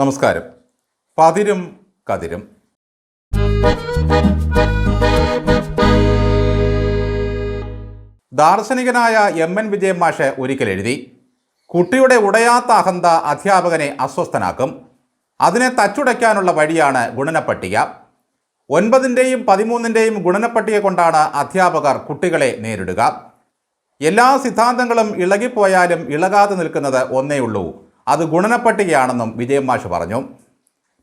നമസ്കാരം. പതിരും കതിരും. ദാർശനികനായ എം എൻ വിജയൻ മാഷ് ഒരിക്കൽ എഴുതി കുട്ടിയുടെ ഉടയാത്ത അഹന്ത അധ്യാപകനെ അസ്വസ്ഥനാക്കും. അതിനെ തച്ചുടയ്ക്കാനുള്ള വഴിയാണ് ഗുണനപ്പട്ടിക. ഒൻപതിന്റെയും പതിമൂന്നിന്റെയും ഗുണനപ്പട്ടിക കൊണ്ടാണ് അധ്യാപകർ കുട്ടികളെ നേരിടുക. എല്ലാ സിദ്ധാന്തങ്ങളും ഇളകിപ്പോയാലും ഇളകാതെ നിൽക്കുന്നത് ഒന്നേ ഉള്ളൂ അത് ഗുണനപ്പട്ടികയാണെന്നും വിജയൻ മാഷ് പറഞ്ഞു.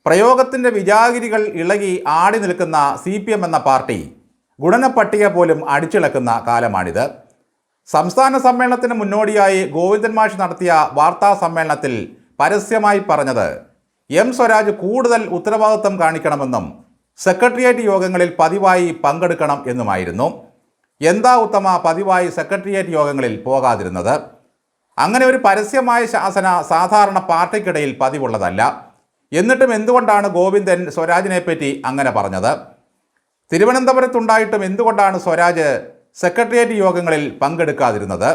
പ്രയോഗത്തിന്റെ വിജാഗിരികൾ ഇളകി ആടി നിൽക്കുന്ന സി പി എം എന്ന പാർട്ടി ഗുണനപ്പട്ടിക പോലും അടിച്ചിളക്കുന്ന കാലമാണിത്. സംസ്ഥാന സമ്മേളനത്തിന് മുന്നോടിയായി ഗോവിന്ദൻ മാഷ് നടത്തിയ വാർത്താ സമ്മേളനത്തിൽ പരസ്യമായി പറഞ്ഞത് എം സ്വരാജ് കൂടുതൽ ഉത്തരവാദിത്വം കാണിക്കണമെന്നും സെക്രട്ടേറിയറ്റ് യോഗങ്ങളിൽ പതിവായി പങ്കെടുക്കണം എന്നുമായിരുന്നു. എന്താ ഉത്തമ പതിവായി സെക്രട്ടേറിയറ്റ് യോഗങ്ങളിൽ പോകാതിരുന്നത്? അങ്ങനെ ഒരു പരസ്യമായ ശാസന സാധാരണ പാർട്ടിക്കിടയിൽ പതിവുള്ളതല്ല. എന്നിട്ടും എന്തുകൊണ്ടാണ് ഗോവിന്ദൻ സ്വരാജിനെ പറ്റി അങ്ങനെ പറഞ്ഞത്? തിരുവനന്തപുരത്തുണ്ടായിട്ടും എന്തുകൊണ്ടാണ് സ്വരാജ് സെക്രട്ടേറിയറ്റ് യോഗങ്ങളിൽ പങ്കെടുക്കാതിരുന്നത്?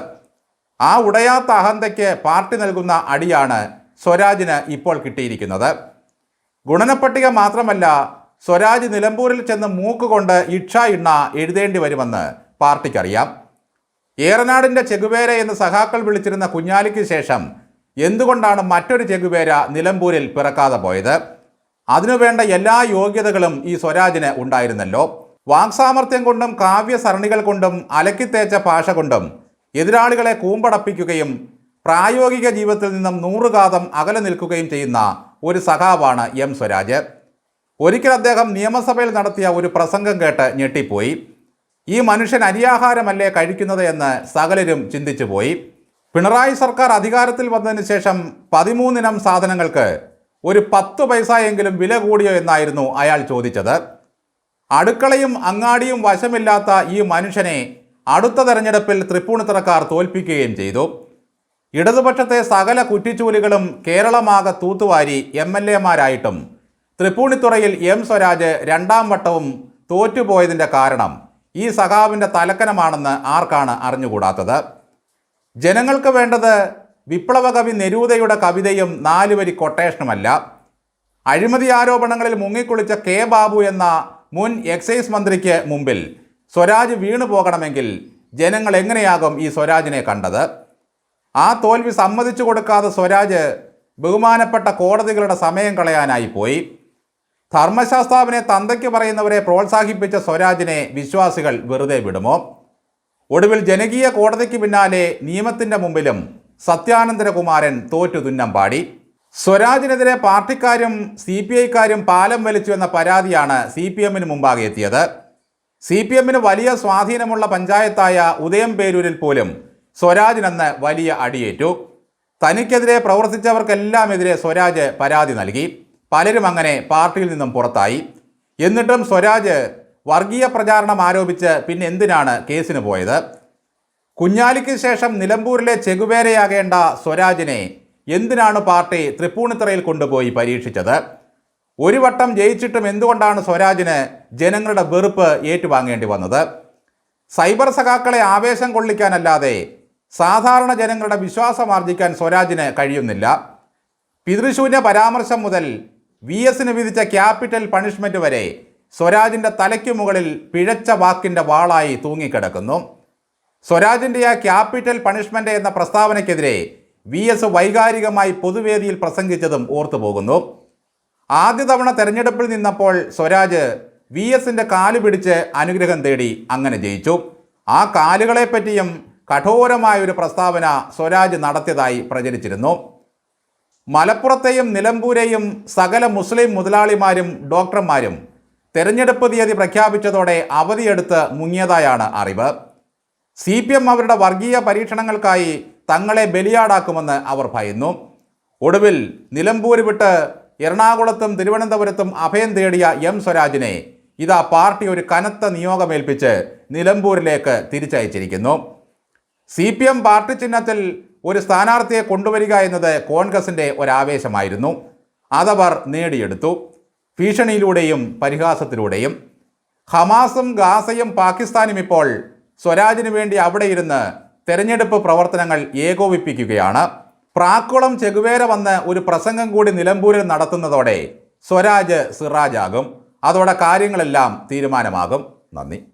ആ ഉടയാത്ത അഹന്തയ്ക്ക് പാർട്ടി നൽകുന്ന അടിയാണ് സ്വരാജിന് ഇപ്പോൾ കിട്ടിയിരിക്കുന്നത്. ഗുണനപ്പട്ടിക മാത്രമല്ല സ്വരാജ് നിലമ്പൂരിൽ ചെന്ന് മൂക്കുകൊണ്ട് ഇക്ഷ ഇണ്ണ എഴുതേണ്ടി വരുമെന്ന് പാർട്ടിക്കറിയാം. ഏറനാടിന്റെ ചെകുവേര എന്ന് സഖാക്കൾ വിളിച്ചിരുന്ന കുഞ്ഞാലിക്ക് ശേഷം എന്തുകൊണ്ടാണ് മറ്റൊരു ചെകുവേര നിലമ്പൂരിൽ പിറക്കാതെ പോയത്? അതിനുവേണ്ട എല്ലാ യോഗ്യതകളും ഈ സ്വരാജിന് ഉണ്ടായിരുന്നല്ലോ. വാക്സാമർത്ഥ്യം കൊണ്ടും കാവ്യസരണികൾ കൊണ്ടും അലക്കിത്തേച്ച ഭാഷ കൊണ്ടും എതിരാളികളെ കൂമ്പടപ്പിക്കുകയും പ്രായോഗിക ജീവിതത്തിൽ നിന്നും നൂറുകാതം അകലെ നിൽക്കുകയും ചെയ്യുന്ന ഒരു സഖാവാണ് എം സ്വരാജ്. ഒരിക്കൽ അദ്ദേഹം നിയമസഭയിൽ നടത്തിയ ഒരു പ്രസംഗം കേട്ട് ഞെട്ടിപ്പോയി. ഈ മനുഷ്യൻ അരിയാഹാരമല്ലേ കഴിക്കുന്നത് എന്ന് സകലരും ചിന്തിച്ചു പോയി. പിണറായി സർക്കാർ അധികാരത്തിൽ വന്നതിന് ശേഷം പതിമൂന്നിനം സാധനങ്ങൾക്ക് ഒരു പത്ത് പൈസയെങ്കിലും വില കൂടിയോ എന്നായിരുന്നു അയാൾ ചോദിച്ചത്. അടുക്കളയും അങ്ങാടിയും വശമില്ലാത്ത ഈ മനുഷ്യനെ അടുത്ത തെരഞ്ഞെടുപ്പിൽ തൃപ്പൂണിത്തറക്കാർ തോൽപ്പിക്കുകയും ചെയ്തു. ഇടതുപക്ഷത്തെ സകല കുറ്റിച്ചൂലുകളും കേരളമാകെ തൂത്തുവാരി എം എൽ എമാരായിട്ടും തൃപ്പൂണിത്തുറയിൽ എം സ്വരാജ് രണ്ടാം വട്ടവും തോറ്റുപോയതിന്റെ കാരണം ഈ സഖാവിന്റെ തലക്കനമാണെന്ന് ആർക്കാണ് അറിഞ്ഞുകൂടാത്തത്? ജനങ്ങൾക്ക് വേണ്ടത് വിപ്ലവകവി നെരൂദയുടെ കവിതയും നാലുവരി കൊട്ടേഷനുമല്ല. അഴിമതി ആരോപണങ്ങളിൽ മുങ്ങിക്കുളിച്ച കെ ബാബു എന്ന മുൻ എക്സൈസ് മന്ത്രിക്ക് മുമ്പിൽ സ്വരാജ് വീണു പോകണമെങ്കിൽ ജനങ്ങൾ എങ്ങനെയാകും ഈ സ്വരാജിനെ കണ്ടത്? ആ തോൽവി സമ്മതിച്ചു കൊടുക്കാതെ സ്വരാജ് ബഹുമാനപ്പെട്ട കോടതികളുടെ സമയം കളയാനായി പോയി. ധർമ്മശാസ്താവിനെ തന്തയ്ക്ക് പറയുന്നവരെ പ്രോത്സാഹിപ്പിച്ച സ്വരാജിനെ വിശ്വാസികൾ വെറുതെ വിടുമോ? ഒടുവിൽ ജനകീയ കോടതിക്ക് പിന്നാലെ നിയമത്തിന്റെ മുമ്പിലും സത്യാനന്ദരകുമാരൻ തോറ്റു തുന്നം പാടി. സ്വരാജിനെതിരെ പാർട്ടിക്കാരും സി പി ഐക്കാരും പാലം വലിച്ചു എന്ന പരാതിയാണ് സി പി എമ്മിന് മുമ്പാകെ എത്തിയത്. സി പി എമ്മിന് വലിയ സ്വാധീനമുള്ള പഞ്ചായത്തായ ഉദയംപേരൂരിൽ പോലും സ്വരാജിനെന്ന് വലിയ അടിയേറ്റു. തനിക്കെതിരെ പ്രവർത്തിച്ചവർക്കെല്ലാമെതിരെ സ്വരാജ് പരാതി നൽകി. പലരും അങ്ങനെ പാർട്ടിയിൽ നിന്നും പുറത്തായി. എന്നിട്ടും സ്വരാജ് വർഗീയ പ്രചാരണം ആരോപിച്ച് പിന്നെ എന്തിനാണ് കേസിന് പോയത്? കുഞ്ഞാലിക്ക് ശേഷം നിലമ്പൂരിലെ ചെകുവേരയാകേണ്ട സ്വരാജിനെ എന്തിനാണ് പാർട്ടി തൃപ്പൂണിത്തറയിൽ കൊണ്ടുപോയി പരീക്ഷിച്ചത്? ഒരു വട്ടം ജയിച്ചിട്ടും എന്തുകൊണ്ടാണ് സ്വരാജിന് ജനങ്ങളുടെ വെറുപ്പ് ഏറ്റുവാങ്ങേണ്ടി വന്നത്? സൈബർ സഖാക്കളെ ആവേശം കൊള്ളിക്കാനല്ലാതെ സാധാരണ ജനങ്ങളുടെ വിശ്വാസം ആർജിക്കാൻ സ്വരാജിന് കഴിയുന്നില്ല. പിതൃശൂന്യ പരാമർശം മുതൽ വി എസിന് വിധിച്ച ക്യാപിറ്റൽ പണിഷ്മെന്റ് വരെ സ്വരാജിന്റെ തലയ്ക്കു മുകളിൽ പിഴച്ച വാക്കിന്റെ വാളായി തൂങ്ങിക്കിടക്കുന്നു. സ്വരാജിന്റെ ആ ക്യാപിറ്റൽ പണിഷ്മെന്റ് എന്ന പ്രസ്താവനയ്ക്കെതിരെ വി എസ് വൈകാരികമായി പൊതുവേദിയിൽ പ്രസംഗിച്ചതും ഓർത്തുപോകുന്നു ആദ്യ തവണ തെരഞ്ഞെടുപ്പിൽ നിന്നപ്പോൾ സ്വരാജ് വി എസിന്റെ കാൽ പിടിച്ച് അനുഗ്രഹം തേടി അങ്ങനെ ജയിച്ചു. ആ കാലുകളെപ്പറ്റിയും കഠോരമായ ഒരു പ്രസ്താവന സ്വരാജ് നടത്തിയതായി പ്രചരിച്ചിരുന്നു. മലപ്പുറത്തെയും നിലമ്പൂരെയും സകല മുസ്ലിം മുതലാളിമാരും ഡോക്ടർമാരും തെരഞ്ഞെടുപ്പ് തീയതി പ്രഖ്യാപിച്ചതോടെ അവധിയെടുത്ത് മുങ്ങിയതായാണ് അറിവ്. സി പി എം അവരുടെ വർഗീയ പരീക്ഷണങ്ങൾക്കായി തങ്ങളെ ബലിയാടാക്കുമെന്ന് അവർ ഭയന്നു. ഒടുവിൽ നിലമ്പൂര് വിട്ട് എറണാകുളത്തും തിരുവനന്തപുരത്തും അഭയം തേടിയ എം സ്വരാജിനെ ഇതാ പാർട്ടി ഒരു കനത്ത നിയോഗമേൽപ്പിച്ച് നിലമ്പൂരിലേക്ക് തിരിച്ചയച്ചിരിക്കുന്നു. സി പി എം പാർട്ടി ചിഹ്നത്തിൽ ഒരു സ്ഥാനാർത്ഥിയെ കൊണ്ടുവരിക എന്നത് കോൺഗ്രസിന്റെ ഒരാവേശമായിരുന്നു. അതവർ നേടിയെടുത്തു. ഭീഷണിയിലൂടെയും പരിഹാസത്തിലൂടെയും. ഹമാസും ഗാസയും പാകിസ്ഥാനും ഇപ്പോൾ സ്വരാജിന് വേണ്ടി അവിടെ ഇരുന്ന് തെരഞ്ഞെടുപ്പ് പ്രവർത്തനങ്ങൾ ഏകോപിപ്പിക്കുകയാണ്. പ്രാക്കുളം ചെകുവേര വന്ന് ഒരു പ്രസംഗം കൂടി നിലമ്പൂരിൽ നടത്തുന്നതോടെ സ്വരാജ് സിറാജാകും. അതോടെ കാര്യങ്ങളെല്ലാം തീരുമാനമാകും. നന്ദി.